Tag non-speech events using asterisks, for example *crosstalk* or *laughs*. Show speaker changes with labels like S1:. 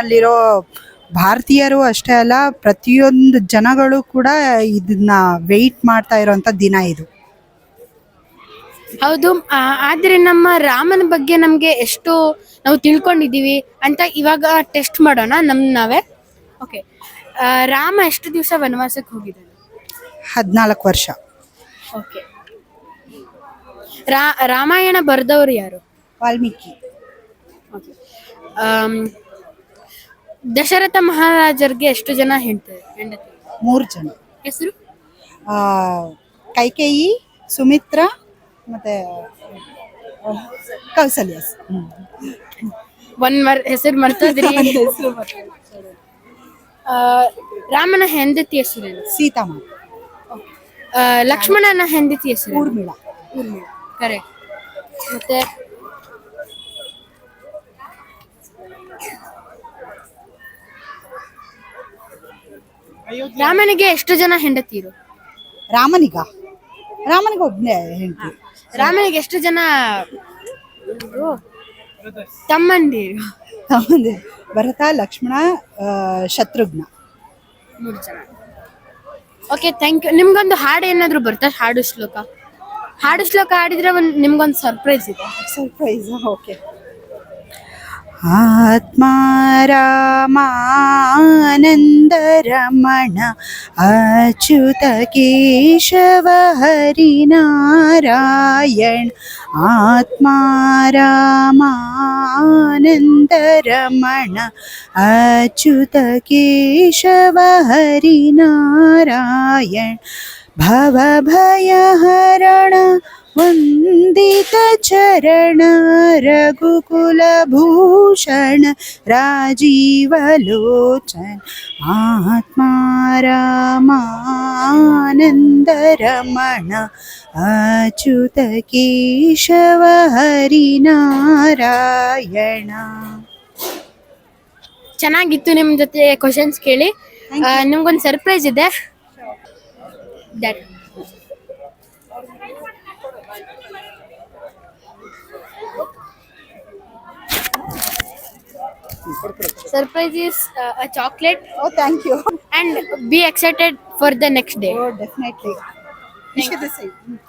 S1: ಜಗತ್ತಿನಲ್ಲಿರೋ ಭಾರತೀಯರು ಅಷ್ಟೇ ಅಲ್ಲ ಪ್ರತಿಯೊಂದು ಜನಗಳು ಕೂಡ ಇದನ್ನ ವೆಯ್ಟ್ ಮಾಡ್ತಾ ಇರೋವಂಥ ದಿನ ಇದು.
S2: ಹೌದು ಆ, ಆದ್ರೆ ನಮ್ಮ ರಾಮನ ಬಗ್ಗೆ ನಮ್ಗೆ ಎಷ್ಟು ನಾವು ತಿಳ್ಕೊಂಡಿದೀವಿ ಅಂತ ಇವಾಗ ಟೆಸ್ಟ್ ಮಾಡೋಣ ನಮ್ ನಾವೇ? ಓಕೆ ರಾಮ ಎಷ್ಟು ದಿವಸ ವನವಾಸಕ್ಕೆ ಹೋಗಿದ್ದಾನೆ?
S1: ಹದಿನಾಲ್ಕು ವರ್ಷ.
S2: ಓಕೆ ರಾ ರಾಮಾಯಣ ಬರೆದವರು ಯಾರು?
S1: ವಾಲ್ಮೀಕಿ.
S2: ಆಮ್, ದಶರಥ ಮಹಾರಾಜರಿಗೆ ಎಷ್ಟು ಜನ ಹೆಂಡತಿ ಹೆಂಡತಿ?
S1: ಮೂರು ಜನ.
S2: ಹೆಸರು?
S1: ಆ, ಕೈಕೇಯಿ ಸುಮಿತ್ರ ಮತ್ತೆ ಕೌಸಲ್ಯ ಹ್ಮ್.
S2: ಒಂದ್ ಮರ್ ಹೆಸರು ಮರ್ತದ್ರಿ *laughs* ಆ, ರಾಮನ ಹೆಂಡತಿ ಹೆಸರೇನು
S1: ಸೀತಾಮ.
S2: ಆ, ಲಕ್ಷ್ಮಣನ ಹೆಂಡತಿ ಹೆಸರು
S1: ಊರ್ಮಿಳ.
S2: ಕರೆಕ್ಟ್ ಮತ್ತೆ ರಾಮನಿಗೆ ಎಷ್ಟು ಜನ ಹೆಂಡತಿರು?
S1: ರಾಮನಿಗ? ರಾಮನಿಗೆ ಒಬ್ಬನೇ ಹೆಂಡತಿ.
S2: ರಾಮನಿಗೆ ಎಷ್ಟು ಜನ ತಮ್ಮಂದಿ ತಮ್ಮಂದಿರು?
S1: ಹೌದು. ಭರತ ಲಕ್ಷ್ಮಣ ಆ, ಶತ್ರುಘ್ನ.
S2: ಮೂರು ಜನ. ಓಕೆ ಥ್ಯಾಂಕ್ ಯು ನಿಮ್ಗೊಂದು ಹಾಡು ಏನಾದ್ರು ಬರ್ತಾ ಹಾಡು ಶ್ಲೋಕ. ಹಾಡು ಶ್ಲೋಕ ಹಾಡಿದ್ರೆ ಒಂದು ನಿಮ್ಗೊಂದು ಸರ್ಪ್ರೈಸ್ ಇದೆ.
S1: ಸರ್ಪ್ರೈಸ್ ಓಕೆ ಆತ್ಮ ರಾಮಾನಂದ रमण अच्युत केशव हरिनारायण आत्मा रामानन्दरमण अच्युत केशव हरिनारायण ಹರಿನಾರಾಯಣ ಭವಭಯಹರಣ ವಂದಿತ ಚರಣ ರಘುಕುಲಭೂಷಣ ರಾಜೀವಲೋಚನ ಆತ್ಮ ರಾಮಾನಂದ ರಮಣ ಅಚ್ಯುತ ಕೇಶವ ಹರಿನಾರಾಯಣ
S2: ಚೆನ್ನಾಗಿತ್ತು ನಿಮ್ ಜೊತೆ ಕ್ವಶನ್ಸ್ ಕೇಳಿ ಆ, ನಿಮ್ಗೊಂದು ಸರ್ಪ್ರೈಸ್ ಇದೆ that surprise is uh, a
S1: chocolate Oh, thank
S2: you. and be excited for the next
S1: day. Oh, definitely. Wish you the same.